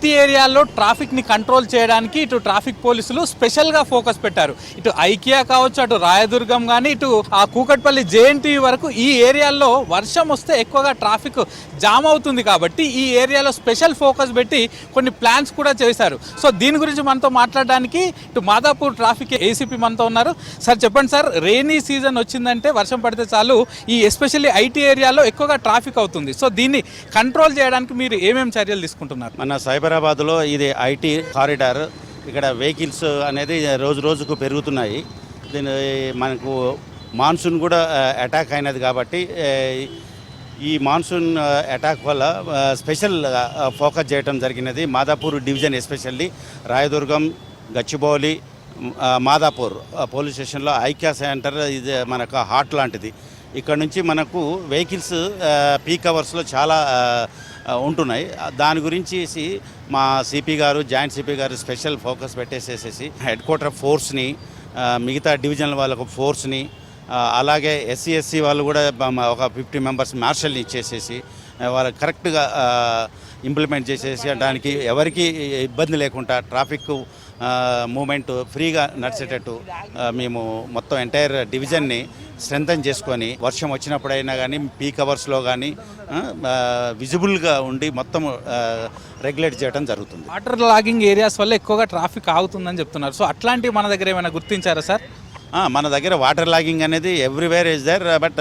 ప్రతి ఏరియాలో ట్రాఫిక్ని కంట్రోల్ చేయడానికి ఇటు ట్రాఫిక్ పోలీసులు స్పెషల్గా ఫోకస్ పెట్టారు. ఇటు ఐకియా కావచ్చు అటు రాయదుర్గం కానీ ఇటు ఆ కూకట్పల్లి జేఎన్టీవీ వరకు ఈ ఏరియాల్లో వర్షం వస్తే ఎక్కువగా ట్రాఫిక్ జామ్ అవుతుంది కాబట్టి ఈ ఏరియాలో స్పెషల్ ఫోకస్ పెట్టి కొన్ని ప్లాన్స్ కూడా చేశారు. సో దీని గురించి మనతో మాట్లాడడానికి ఇటు మాదాపూర్ ట్రాఫిక్ ఏసీపీ మనతో ఉన్నారు. సార్ చెప్పండి సార్ రెయినీ సీజన్ వచ్చిందంటే వర్షం పడితే చాలు. ఈ ఎస్పెషల్లీ ఐటీ ఏరియాలో ఎక్కువగా ట్రాఫిక్ అవుతుంది. సో దీన్ని కంట్రోల్ చేయడానికి మీరు ఏమేమి చర్యలు తీసుకుంటున్నారు? మన సైబర్ సైబరాబాద్లో ఇది ఐటీ కారిడార్. ఇక్కడ వెహికల్స్ అనేది రోజు రోజుకు పెరుగుతున్నాయి. దీని మనకు మాన్సూన్ కూడా అటాక్ అయినది కాబట్టి ఈ మాన్సూన్ అటాక్ వల్ల స్పెషల్ ఫోకస్ చేయడం జరిగినది Madhapur division especially Rayadurgam Gachibowli Madhapur police స్టేషన్లో ఐక్యా సెంటర్ ఇది మనకు హాట్ లాంటిది. ఇక్కడ నుంచి మనకు వెహికల్స్ పీక్ అవర్స్లో చాలా ఉంటున్నాయి. దాని గురించి మా సిపి గారు జాయింట్ సిపి గారు స్పెషల్ ఫోకస్ పెట్టేసేసేసి హెడ్ క్వార్టర్ ఫోర్స్ని మిగతా డివిజన్ల వాళ్ళకు ఫోర్స్ని అలాగే ఎస్సీ ఎస్సీ వాళ్ళు కూడా ఒక ఫిఫ్టీ మెంబర్స్ మార్షల్ని ఇచ్చేసేసి వాళ్ళు కరెక్ట్గా ఇంప్లిమెంట్ చేసేసి దానికి ఎవరికి ఇబ్బంది లేకుండా ట్రాఫిక్ మూమెంట్ ఫ్రీగా నడిచేటట్టు మేము మొత్తం ఎంటైర్ డివిజన్ని స్ట్రెంథన్ చేసుకొని వర్షం వచ్చినప్పుడైనా కానీ పీక్ అవర్స్లో కానీ విజిబుల్గా ఉండి మొత్తం రెగ్యులేట్ చేయడం జరుగుతుంది. వాటర్ లాగింగ్ ఏరియాస్ వల్ల ఎక్కువగా ట్రాఫిక్ ఆగుతుందని చెప్తున్నారు. సో అట్లాంటివి మన దగ్గర ఏమైనా గుర్తించారా సార్? మన దగ్గర వాటర్ లాగింగ్ అనేది ఎవ్రీవేర్ ఇస్ దర్ బట్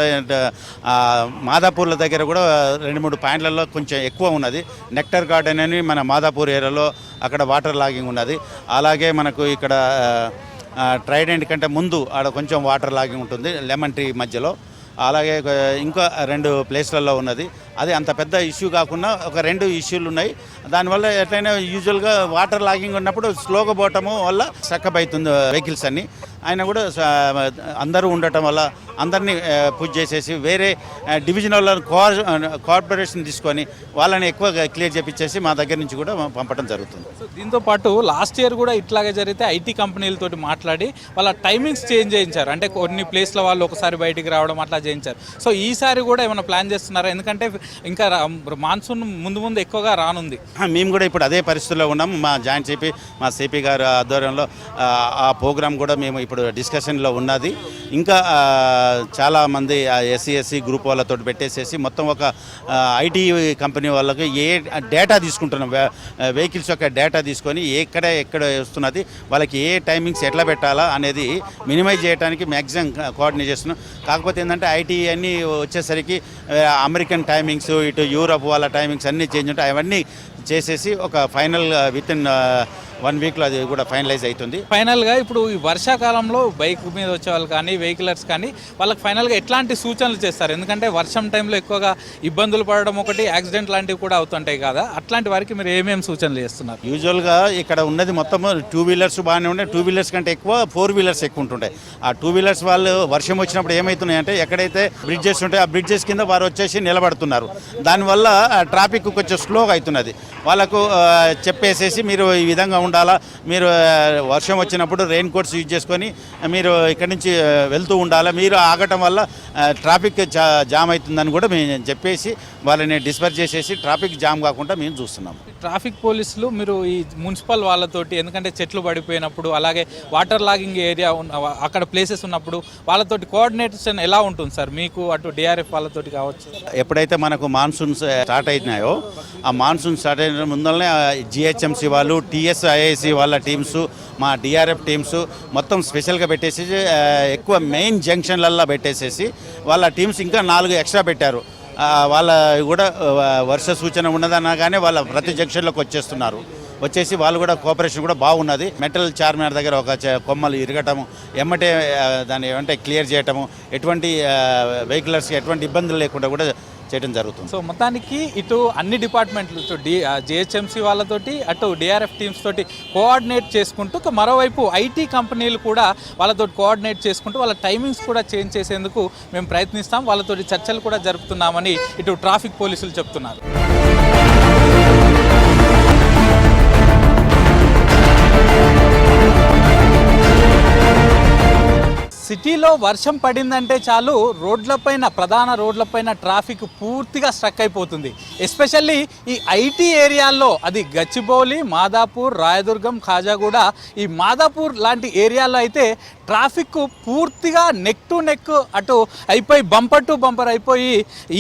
మాదాపూర్ల దగ్గర కూడా రెండు మూడు పాయింట్లలో కొంచెం ఎక్కువ ఉన్నది. నెక్టర్ గార్డెన్ అని మన మాదాపూర్ ఏరియాలో అక్కడ వాటర్ లాగింగ్ ఉన్నది. అలాగే మనకు ఇక్కడ ట్రైడెంట్ కంటే ముందు ఆడ కొంచెం వాటర్ లాగింగ్ ఉంటుంది లెమన్ ట్రీ మధ్యలో. అలాగే ఇంకా రెండు ప్లేస్లలో ఉన్నది. అది అంత పెద్ద ఇష్యూ కాకుండా ఒక రెండు ఇష్యూలు ఉన్నాయి. దానివల్ల ఎట్లయినా యూజువల్గా వాటర్ లాగింగ్ ఉన్నప్పుడు స్లోగా పోవటము వల్ల సక్కప్ అవుతుంది uh, వెహికల్స్ అన్ని. ఆయన కూడా అందరూ ఉండటం వల్ల అందరినీ పూజ చేసేసి వేరే డివిజన్ వాళ్ళని కార్పొరేషన్ తీసుకొని వాళ్ళని ఎక్కువ క్లియర్ చేపించేసి మా దగ్గర నుంచి కూడా పంపడం జరుగుతుంది. సో దీంతో పాటు లాస్ట్ ఇయర్ కూడా ఇట్లాగే జరిగితే ఐటీ కంపెనీలతోటి మాట్లాడి వాళ్ళ టైమింగ్స్ చేంజ్ చేయించారు. అంటే కొన్ని ప్లేస్ల వాళ్ళు ఒకసారి బయటికి రావడం అట్లా చేయించారు. సో ఈసారి కూడా ఏమైనా ప్లాన్ చేస్తున్నారా? ఎందుకంటే ఇంకా మాన్సూన్ ముందు ముందు ఎక్కువగా రానుంది. మేము కూడా ఇప్పుడు అదే పరిస్థితుల్లో ఉన్నాం. మా జాయింట్ సిపి మా సిపి గారు ఆధ్వర్యంలో ఆ, ఆ ప్రోగ్రామ్ కూడా మేము ఇప్పుడు డిస్కషన్లో ఉన్నది. ఇంకా చాలామంది ఎస్సీ ఎస్సీ గ్రూప్ వాళ్ళతో పెట్టేసేసి మొత్తం ఒక ఐటీ కంపెనీ వాళ్ళకి ఏ డేటా తీసుకుంటున్నాం వెహికల్స్ యొక్క డేటా తీసుకొని ఎక్కడ ఎక్కడ వస్తున్నది వాళ్ళకి ఏ టైమింగ్స్ ఎట్లా పెట్టాలా అనేది మినిమైజ్ చేయడానికి మ్యాక్సిమం కోఆర్డినేట్ చేస్తున్నాం కాకపోతే ఏంటంటే ఐటీ అన్నీ వచ్చేసరికి అమెరికన్ టైమింగ్స్ ఇటు యూరప్ వాళ్ళ టైమింగ్స్ అన్నీ చేంజ్ ఉంటాయి. అవన్నీ చేసేసి ఒక ఫైనల్ విత్ ఇన్ వన్ వీక్లో అది కూడా ఫైనలైజ్ అవుతుంది. ఫైనల్గా ఇప్పుడు ఈ వర్షాకాలంలో బైక్ మీద వచ్చే వాళ్ళు కానీ వెహికలర్స్ కానీ వాళ్ళకి ఫైనల్గా ఎట్లాంటి సూచనలు చేస్తారు? ఎందుకంటే వర్షం టైంలో ఎక్కువగా ఇబ్బందులు పడడం ఒకటి యాక్సిడెంట్ లాంటివి కూడా అవుతుంటాయి కదా. అట్లాంటి వారికి మీరు ఏమేమి సూచనలు చేస్తున్నారు? యూజువల్గా ఇక్కడ ఉన్నది మొత్తం టూ వీలర్స్ బాగానే ఉన్నాయి టూ వీలర్స్ కంటే ఎక్కువ ఫోర్ వీలర్స్ ఎక్కువ ఉంటుంటాయి ఆ టూ వీలర్స్ వాళ్ళు వర్షం వచ్చినప్పుడు ఏమవుతున్నాయంటే ఎక్కడైతే బ్రిడ్జెస్ ఉంటాయో ఆ బ్రిడ్జెస్ కింద వారు వచ్చేసి నిలబడుతున్నారు. దానివల్ల ట్రాఫిక్ కొంచెం స్లోగా అవుతున్నది. వాళ్ళకు చెప్పేసేసి మీరు ఈ విధంగా ఉండాలా? మీరు వర్షం వచ్చినప్పుడు రెయిన్ కోట్స్ యూజ్ చేసుకొని మీరు ఇక్కడి నుంచి వెళ్తూ ఉండాలా? మీరు ఆగటం వల్ల ట్రాఫిక్ జామ్ అవుతుందని కూడా మేము చెప్పేసి వాళ్ళని డిస్పర్ చేసేసి ట్రాఫిక్ జామ్ కాకుండా మేము చూస్తున్నాం. ట్రాఫిక్ పోలీసులు మీరు ఈ మున్సిపల్ వాళ్ళతోటి ఎందుకంటే చెట్లు పడిపోయినప్పుడు అలాగే వాటర్ లాగింగ్ ఏరియా ఉన్న అక్కడ ప్లేసెస్ ఉన్నప్పుడు వాళ్ళతోటి కోఆర్డినేషన్ ఎలా ఉంటుంది సార్? మీకు అటు డిఆర్ఎఫ్ వాళ్ళతోటి కావచ్చు. ఎప్పుడైతే మనకు మాన్సూన్స్ స్టార్ట్ అయినాయో ఆ మాన్సూన్ స్టార్ట్ అయిన ముందరనే జిహెచ్ఎంసి వాళ్ళు టిఎస్ ఐఐసి వాళ్ళ టీమ్స్ మా డిఆర్ఎఫ్ టీమ్స్ మొత్తం స్పెషల్గా పెట్టేసి ఎక్కువ మెయిన్ జంక్షన్లల్లో పెట్టేసేసి వాళ్ళ టీమ్స్ ఇంకా నాలుగు ఎక్స్ట్రా పెట్టారు. వాళ్ళ కూడా వర్ష సూచన ఉన్నదన్నా కానీ వాళ్ళ ప్రతి జంక్షన్లోకి వచ్చేస్తున్నారు. వచ్చేసి వాళ్ళు కూడా కోఆపరేషన్ కూడా బాగున్నది. మెటల్ చార్మినార్ దగ్గర ఒక కొమ్మలు ఇరగటము ఎమ్మటే దాన్ని ఏమంటే క్లియర్ చేయటము ఎటువంటి వెహికలర్స్కి ఎటువంటి ఇబ్బందులు లేకుండా కూడా చేయడం జరుగుతుంది. సో మొత్తానికి ఇటు అన్ని డిపార్ట్మెంట్లు డి జిహెచ్ఎంసీ వాళ్ళతోటి అటు డిఆర్ఎఫ్ టీమ్స్ తోటి కోఆర్డినేట్ చేసుకుంటూ మరోవైపు ఐటీ కంపెనీలు కూడా వాళ్ళతో కోఆర్డినేట్ చేసుకుంటూ వాళ్ళ టైమింగ్స్ కూడా చేంజ్ చేసేందుకు మేము ప్రయత్నిస్తాం. వాళ్ళతోటి చర్చలు కూడా జరుపుతున్నామని ఇటు ట్రాఫిక్ పోలీసులు చెప్తున్నారు. సిటీలో వర్షం పడిందంటే చాలు రోడ్లపైన ప్రధాన రోడ్లపైన ట్రాఫిక్ పూర్తిగా స్ట్రక్ అయిపోతుంది. ఎస్పెషల్లీ ఈ ఐటీ ఏరియాల్లో అది గచ్చిబౌలి మాదాపూర్ రాయదుర్గం ఖాజాగూడ ఈ మాదాపూర్ లాంటి ఏరియాల్లో అయితే ట్రాఫిక్ పూర్తిగా నెక్ టు నెక్ అటు అయిపోయి బంపర్ టు బంపర్ అయిపోయి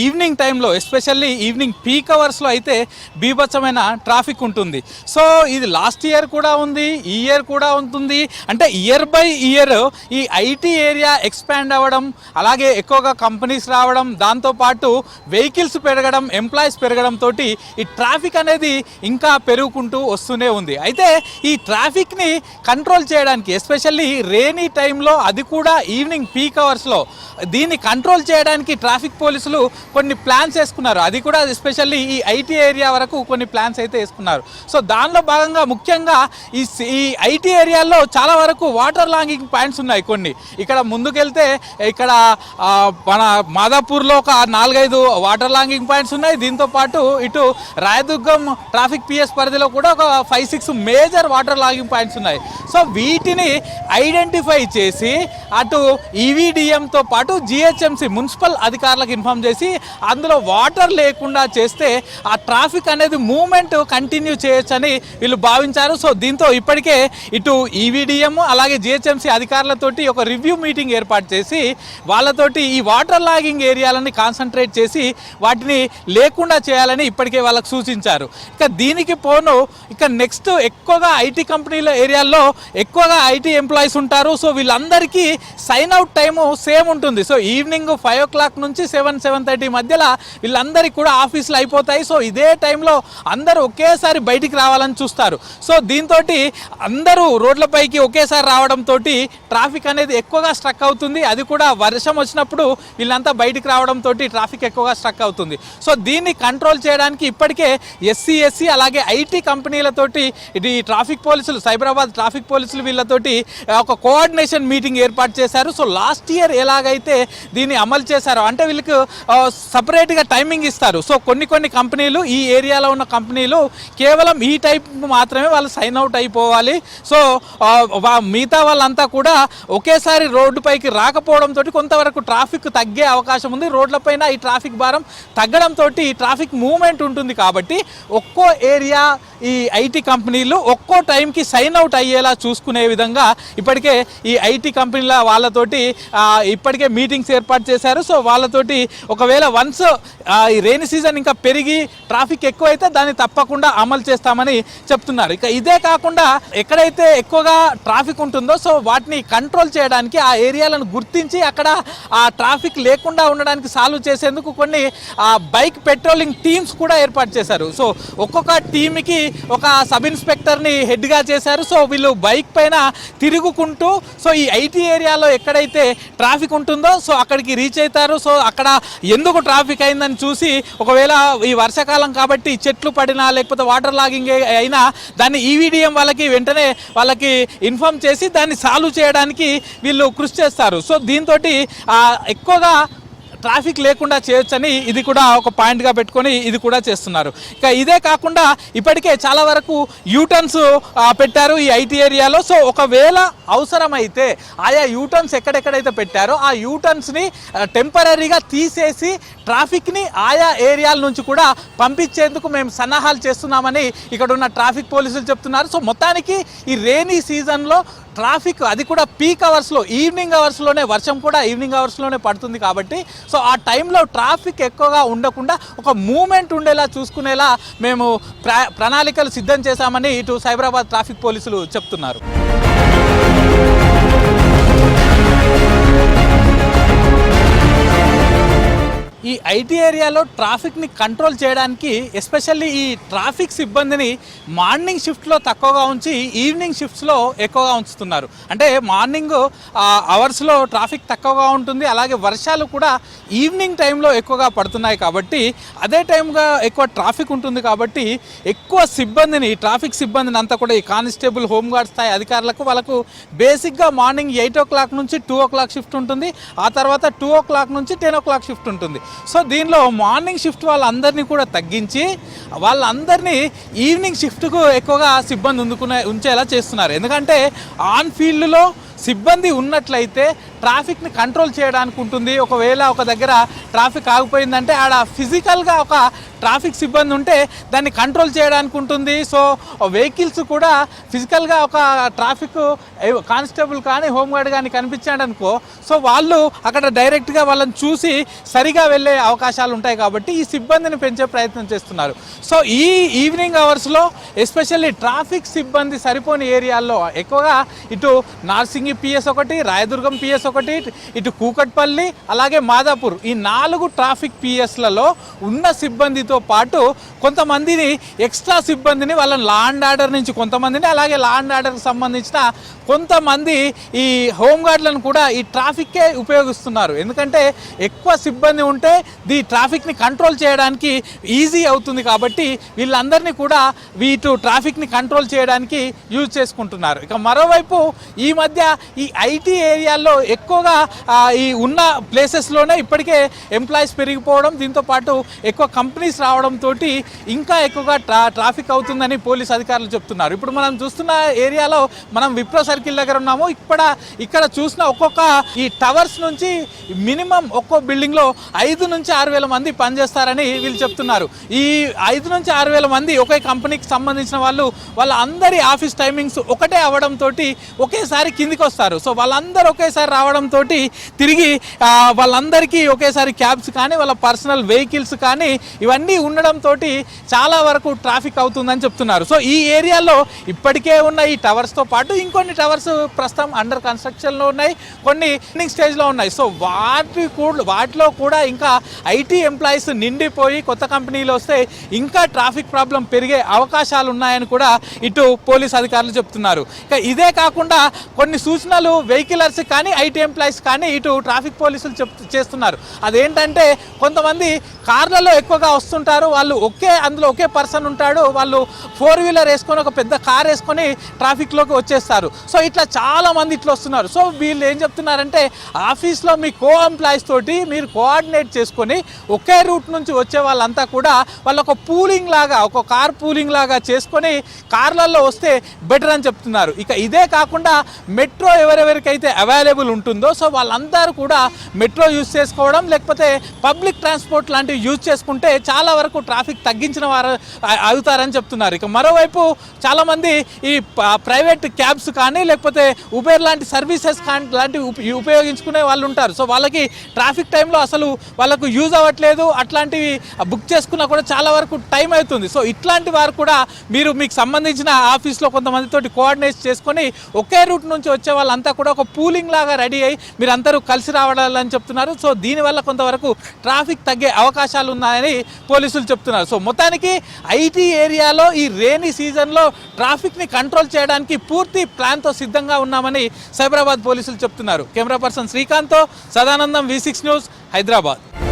ఈవినింగ్ టైంలో ఎస్పెషల్లీ ఈవినింగ్ పీక్ అవర్స్లో అయితే బీభత్సమైన ట్రాఫిక్ ఉంటుంది. సో ఇది లాస్ట్ ఇయర్ కూడా ఉంది ఈ ఇయర్ కూడా ఉంటుంది. అంటే ఇయర్ బై ఇయర్ ఈ ఐటీ ఏరియా ఎక్స్పాండ్ అవ్వడం అలాగే ఎక్కువగా కంపెనీస్ రావడం దాంతోపాటు వెహికల్స్ పెరగడం ఎంప్లాయీస్ పెరగడం తోటి ఈ ట్రాఫిక్ అనేది ఇంకా పెరుగుకుంటూ వస్తూనే ఉంది. అయితే ఈ ట్రాఫిక్ని కంట్రోల్ చేయడానికి ఎస్పెషల్లీ రేనీ టైంలో అది కూడా ఈవినింగ్ పీక్ అవర్స్లో. దీన్ని కంట్రోల్ చేయడానికి ట్రాఫిక్ పోలీసులు కొన్ని ప్లాన్స్ వేసుకున్నారు. అది కూడా ఎస్పెషల్లీ ఈ ఐటీ ఏరియా వరకు కొన్ని ప్లాన్స్ అయితే వేసుకున్నారు. సో దానిలో భాగంగా ముఖ్యంగా ఈ ఈ ఐటీ ఏరియాలో చాలా వరకు వాటర్ లాంగింగ్ పాయింట్స్ ఉన్నాయి కొన్ని. ఇక్కడ ముందుకెళ్తే ఇక్కడ మన మాదాపూర్లో ఒక నాలుగైదు వాటర్ లాంగింగ్ పాయింట్స్ ఉన్నాయి. దీంతో పాటు ఇటు రాయదుర్గం ట్రాఫిక్ పిఎస్ పరిధిలో కూడా ఒక five six major water logging points ఉన్నాయి. సో వీటిని ఐడెంటిఫై చేసి అటు ఈవీడిఎంతో పాటు జిహెచ్ఎంసి మున్సిపల్ అధికారులకు ఇన్ఫామ్ చేసి అందులో వాటర్ లేకుండా చేస్తే ఆ ట్రాఫిక్ అనేది మూమెంట్ కంటిన్యూ చేయొచ్చని వీళ్ళు భావించారు. సో దీంతో ఇప్పటికే ఇటు ఈవీడిఎం అలాగే జిహెచ్ఎంసి అధికారులతోటి ఒక రివ్యూ మీటింగ్ ఏర్పాటు చేసి వాళ్ళతోటి ఈ వాటర్ లాగింగ్ ఏరియాలని కాన్సన్ట్రేట్ చేసి వాటిని లేకుండా చేయాలని ఇప్పటికే వాళ్ళకు సూచించారు. ఇక దీనికి పోను ఇక నెక్స్ట్ ఎక్కువగా ఐటీ కంపెనీల ఏరియాల్లో ఎక్కువగా ఐటీ ఎంప్లాయీస్ ఉంటారు. సో వీళ్ళందరికీ సైన్ అవుట్ టైము సేమ్ ఉంటుంది. So evening five o'clock నుంచి సెవెన్ సెవెన్ థర్టీ మధ్యలో వీళ్ళందరికీ కూడా ఆఫీసులు అయిపోతాయి. సో ఇదే టైంలో అందరూ ఒకేసారి బయటికి రావాలని చూస్తారు. సో దీంతో అందరూ రోడ్లపైకి ఒకేసారి రావడంతో ట్రాఫిక్ అనేది ఎక్కువగా స్ట్రక్ అవుతుంది. అది కూడా వర్షం వచ్చినప్పుడు వీళ్ళంతా బయటికి రావడంతో ట్రాఫిక్ ఎక్కువగా స్ట్రక్ అవుతుంది. సో దీన్ని కంట్రోల్ చేయడానికి ఇప్పటికే ఎస్సీ ఎస్సీ అలాగే ఐటీ కంపెనీలతోటి ఇది ట్రాఫిక్ పోలీసులు సైబరాబాద్ ట్రాఫిక్ పోలీసులు వీళ్ళతోటి ఒక కోఆర్డినేషన్ మీటింగ్ ఏర్పాటు చేశారు. సో లాస్ట్ ఇయర్ ఎలాగైతే దీన్ని అమలు చేశారో అంటే వీళ్ళకి సపరేట్గా టైమింగ్ ఇస్తారు. సో కొన్ని కొన్ని కంపెనీలు ఈ ఏరియాలో ఉన్న కంపెనీలు కేవలం ఈ టైప్ మాత్రమే వాళ్ళు సైన్ అవుట్ అయిపోవాలి. సో వా- మిగతా వాళ్ళంతా కూడా ఒకేసారి రోడ్డుపైకి రాకపోవడంతో కొంతవరకు ట్రాఫిక్ తగ్గే అవకాశం ఉంది. రోడ్లపైన ఈ ట్రాఫిక్ భారం తగ్గడంతో ట్రాఫిక్ మూవ్మెంట్ ఉంటుంది కాబట్టి ఒక్కో ఏరియా ఈ ఐటీ కంపెనీలు ఒక్కో టైంకి సైన్ అవుట్ అయ్యేలా చూసుకునే విధంగా ఇప్పటికే ఈ ఈ ఐటీ కంపెనీల వాళ్ళతోటి ఇప్పటికే మీటింగ్స్ ఏర్పాటు చేశారు. సో వాళ్ళతోటి ఒకవేళ వన్స్ ఈ రెయిన్ సీజన్ ఇంకా పెరిగి ట్రాఫిక్ ఎక్కువైతే దాన్ని తప్పకుండా అమలు చేస్తామని చెప్తున్నారు. ఇక ఇదే కాకుండా ఎక్కడైతే ఎక్కువగా ట్రాఫిక్ ఉంటుందో సో వాటిని కంట్రోల్ చేయడానికి ఆ ఏరియాలను గుర్తించి అక్కడ ఆ ట్రాఫిక్ లేకుండా ఉండడానికి సాల్వ్ చేసేందుకు కొన్ని ఆ బైక్ పెట్రోలింగ్ టీమ్స్ కూడా ఏర్పాటు చేశారు. సో ఒక్కొక్క టీమ్కి ఒక సబ్ ఇన్స్పెక్టర్ని హెడ్గా చేశారు. సో వీళ్ళు బైక్ పైన తిరుగుకుంటూ సో ఈ ఐటీ ఏరియాలో ఎక్కడైతే ట్రాఫిక్ ఉంటుందో సో అక్కడికి రీచ్ అవుతారు. సో అక్కడ ఎందుకు ట్రాఫిక్ అయిందని చూసి ఒకవేళ ఈ వర్షాకాలం కాబట్టి చెట్లు పడినా లేకపోతే వాటర్ లాగింగ్ అయినా దాన్ని ఈవీడిఎం వాళ్ళకి వెంటనే వాళ్ళకి ఇన్ఫామ్ చేసి దాన్ని సాల్వ్ చేయడానికి వీళ్ళు కృషి చేస్తారు. సో దీంతో ఎక్కువగా ట్రాఫిక్ లేకుండా చేయొచ్చని ఇది కూడా ఒక పాయింట్గా పెట్టుకొని ఇది కూడా చేస్తున్నారు. ఇక ఇదే కాకుండా ఇప్పటికే చాలా వరకు యూటర్న్స్ పెట్టారు ఈ ఐటీ ఏరియాలో. సో ఒకవేళ అవసరమైతే ఆయా యూటర్న్స్ ఎక్కడెక్కడైతే పెట్టారో ఆ యూటర్న్స్ని టెంపరీగా తీసేసి ట్రాఫిక్ని ఆయా ఏరియాల నుంచి కూడా పంపించేందుకు మేము సన్నాహాలు చేస్తున్నామని ఇక్కడ ఉన్న ట్రాఫిక్ పోలీసులు చెప్తున్నారు. సో మొత్తానికి ఈ రేనీ సీజన్లో ట్రాఫిక్ అది కూడా పీక్ అవర్స్లో ఈవినింగ్ అవర్స్లోనే వర్షం కూడా ఈవినింగ్ అవర్స్లోనే పడుతుంది కాబట్టి సో ఆ టైంలో ట్రాఫిక్ ఎక్కువగా ఉండకుండా ఒక మూమెంట్ ఉండేలా చూసుకునేలా మేము ప్ర ప్రణాళికలు సిద్ధం చేశామని ఇటు సైబరాబాద్ ట్రాఫిక్ పోలీసులు చెప్తున్నారు. ఐటీ ఏరియాలో ట్రాఫిక్ని కంట్రోల్ చేయడానికి ఎస్పెషల్లీ ఈ ట్రాఫిక్ సిబ్బందిని మార్నింగ్ షిఫ్ట్లో తక్కువగా ఉంచి ఈవినింగ్ షిఫ్ట్స్లో ఎక్కువగా ఉంచుతున్నారు. అంటే మార్నింగ్ అవర్స్లో ట్రాఫిక్ తక్కువగా ఉంటుంది అలాగే వర్షాలు కూడా ఈవినింగ్ టైంలో ఎక్కువగా పడుతున్నాయి కాబట్టి అదే టైంగా ఎక్కువ ట్రాఫిక్ ఉంటుంది కాబట్టి ఎక్కువ సిబ్బందిని ట్రాఫిక్ సిబ్బందిని అంతా కూడా ఈ కానిస్టేబుల్ హోంగార్డ్ స్థాయి అధికారులకు వాళ్ళకు బేసిక్గా మార్నింగ్ ఎయిట్ ఓ క్లాక్ నుంచి టూ ఓ క్లాక్ షిఫ్ట్ ఉంటుంది ఆ తర్వాత టూ ఓ క్లాక్ నుంచి టెన్ ఓ క్లాక్ షిఫ్ట్ ఉంటుంది. సో దీనిలో మార్నింగ్ షిఫ్ట్ వాళ్ళందరినీ కూడా తగ్గించి వాళ్ళందరినీ ఈవినింగ్ షిఫ్ట్కు ఎక్కువగా సిబ్బంది ఉందుకునే ఉంచేలా చేస్తున్నారు. ఎందుకంటే ఆన్ ఫీల్డ్లో సిబ్బంది ఉన్నట్లయితే ట్రాఫిక్ని కంట్రోల్ చేయడానికి ఉంటుంది. ఒకవేళ ఒక దగ్గర ట్రాఫిక్ ఆగిపోయిందంటే ఆడ ఫిజికల్గా ఒక ట్రాఫిక్ సిబ్బంది ఉంటే దాన్ని కంట్రోల్ చేయడానికి ఉంటుంది. సో వెహికల్స్ కూడా ఫిజికల్గా ఒక ట్రాఫిక్ కానిస్టేబుల్ కానీ హోంగార్డ్ కానీ కనిపించాడు అనుకో సో వాళ్ళు అక్కడ డైరెక్ట్గా వాళ్ళని చూసి సరిగా వెళ్ళే అవకాశాలు ఉంటాయి కాబట్టి ఈ సిబ్బందిని పెంచే ప్రయత్నం చేస్తున్నారు. సో ఈ ఈవినింగ్ అవర్స్లో ఎస్పెషల్లీ ట్రాఫిక్ సిబ్బంది సరిపోని ఏరియాల్లో ఎక్కువగా ఇటు నార్సింగ్ పిఎస్ ఒకటి రాయదుర్గం పిఎస్ ఒకటి ఇటు కూకట్పల్లి అలాగే మాదాపూర్. ఈ నాలుగు ట్రాఫిక్ పిఎస్లలో ఉన్న సిబ్బందితో పాటు కొంతమందిని ఎక్స్ట్రా సిబ్బందిని వాళ్ళ లా అండ్ ఆర్డర్ నుంచి కొంతమందిని అలాగే లా అండ్ ఆర్డర్కి సంబంధించిన కొంతమంది ఈ హోంగార్డ్లను కూడా ఈ ట్రాఫిక్కే ఉపయోగిస్తున్నారు. ఎందుకంటే ఎక్కువ సిబ్బంది ఉంటే ది ట్రాఫిక్ని కంట్రోల్ చేయడానికి ఈజీ అవుతుంది కాబట్టి వీళ్ళందరినీ కూడా వీటు ట్రాఫిక్ని కంట్రోల్ చేయడానికి యూజ్ చేసుకుంటున్నారు. ఇక మరోవైపు ఈ మధ్య ఈ ఐటీ ఏరియాల్లో ఎక్కువగా ఈ ఉన్న ప్లేసెస్లోనే ఇప్పటికే ఎంప్లాయీస్ పెరిగిపోవడం దీంతో పాటు ఎక్కువ కంపెనీస్ రావడంతో ఇంకా ఎక్కువగా ట్రా ట్రాఫిక్ అవుతుందని పోలీస్ అధికారులు చెప్తున్నారు. ఇప్పుడు మనం చూస్తున్న ఏరియాలో మనం విప్రో సర్కిల్ దగ్గర ఉన్నాము. ఇక్కడ ఇక్కడ చూసిన ఒక్కొక్క ఈ టవర్స్ నుంచి మినిమం ఒక్కో బిల్డింగ్లో ఐదు నుంచి ఆరు వేల మంది పనిచేస్తారని వీళ్ళు చెప్తున్నారు. ఈ ఐదు నుంచి ఆరు వేల మంది ఒకే కంపెనీకి సంబంధించిన వాళ్ళు వాళ్ళ అందరి ఆఫీస్ టైమింగ్స్ ఒకటే అవడంతో ఒకేసారి కిందికి వస్తారు సో వాళ్ళందరూ ఒకేసారి రావడంతో తిరిగి వాళ్ళందరికీ ఒకేసారి క్యాబ్స్ కానీ వాళ్ళ పర్సనల్ వెహికల్స్ కానీ ఇవన్నీ ఉండడంతో చాలా వరకు ట్రాఫిక్ అవుతుందని చెప్తున్నారు. సో ఈ ఏరియాలో ఇప్పటికే ఉన్న ఈ టవర్స్తో పాటు ఇంకొన్ని టవర్స్ ప్రస్తుతం అండర్ కన్స్ట్రక్షన్లో ఉన్నాయి. కొన్ని ఇన్నింగ్ స్టేజ్లో ఉన్నాయి. సో వాటి కూడా వాటిలో కూడా ఇంకా ఐటీ ఎంప్లాయీస్ నిండిపోయి కొత్త కంపెనీలు వస్తే ఇంకా ట్రాఫిక్ ప్రాబ్లం పెరిగే అవకాశాలు ఉన్నాయని కూడా ఇటు పోలీస్ అధికారులు చెప్తున్నారు. ఇక ఇదే కాకుండా కొన్ని సూచనలు వెహికలర్స్ కానీ ఐటీ ఎంప్లాయీస్ కానీ ఇటు ట్రాఫిక్ పోలీసులు చెప్ చేస్తున్నారు. అదేంటంటే కొంతమంది కార్లలో ఎక్కువగా వస్తుంటారు. వాళ్ళు ఒకే అందులో ఒకే పర్సన్ ఉంటాడు. వాళ్ళు ఫోర్ వీలర్ వేసుకొని ఒక పెద్ద కార్ వేసుకొని ట్రాఫిక్లోకి వచ్చేస్తారు. సో ఇట్లా చాలామంది ఇట్లా వస్తున్నారు. సో వీళ్ళు ఏం చెప్తున్నారంటే ఆఫీస్లో మీ కో ఎంప్లాయీస్ తోటి మీరు కోఆర్డినేట్ చేసుకొని ఒకే రూట్ నుంచి వచ్చే వాళ్ళంతా కూడా వాళ్ళు ఒక పూలింగ్ లాగా ఒక కార్ పూలింగ్ లాగా చేసుకొని కార్లలో వస్తే బెటర్ అని చెప్తున్నారు. ఇక ఇదే కాకుండా మెట్రో ఎవరెవరికైతే అవైలబుల్ ఉంటుందో సో వాళ్ళందరూ కూడా మెట్రో యూజ్ చేసుకోవడం లేకపోతే పబ్లిక్ ట్రాన్స్పోర్ట్ లాంటివి యూజ్ చేసుకుంటే చాలా వరకు ట్రాఫిక్ తగ్గించిన వారు అవుతారని చెప్తున్నారు. ఇక మరోవైపు చాలామంది ఈ ప్రైవేట్ క్యాబ్స్ కానీ లేకపోతే ఉబేర్ లాంటి సర్వీసెస్ కానీ లాంటివి ఉపయోగించుకునే వాళ్ళు ఉంటారు. సో వాళ్ళకి ట్రాఫిక్ టైంలో అసలు వాళ్ళకు యూజ్ అవ్వట్లేదు. అట్లాంటివి బుక్ చేసుకున్నా కూడా చాలా వరకు టైం అవుతుంది. సో ఇట్లాంటి వారు కూడా మీరు మీకు సంబంధించిన ఆఫీస్లో కొంతమందితో కోఆర్డినేట్ చేసుకొని ఒకే రూట్ నుంచి వచ్చే వాళ్ళంతా కూడా ఒక పూలింగ్ లాగా రెడీ అయ్యి మీరు అందరూ కలిసి రావాలని చెప్తున్నారు. సో దీనివల్ల కొంతవరకు ట్రాఫిక్ తగ్గే అవకాశాలు ఉన్నాయని పోలీసులు చెప్తున్నారు. సో మొత్తానికి ఐటీ ఏరియాలో ఈ రేనీ సీజన్లో ట్రాఫిక్ని కంట్రోల్ చేయడానికి పూర్తి ప్లాన్తో సిద్ధంగా ఉన్నామని సైబరాబాద్ పోలీసులు చెప్తున్నారు. Camera person శ్రీకాంత్తో Sadanandam V six news Hyderabad.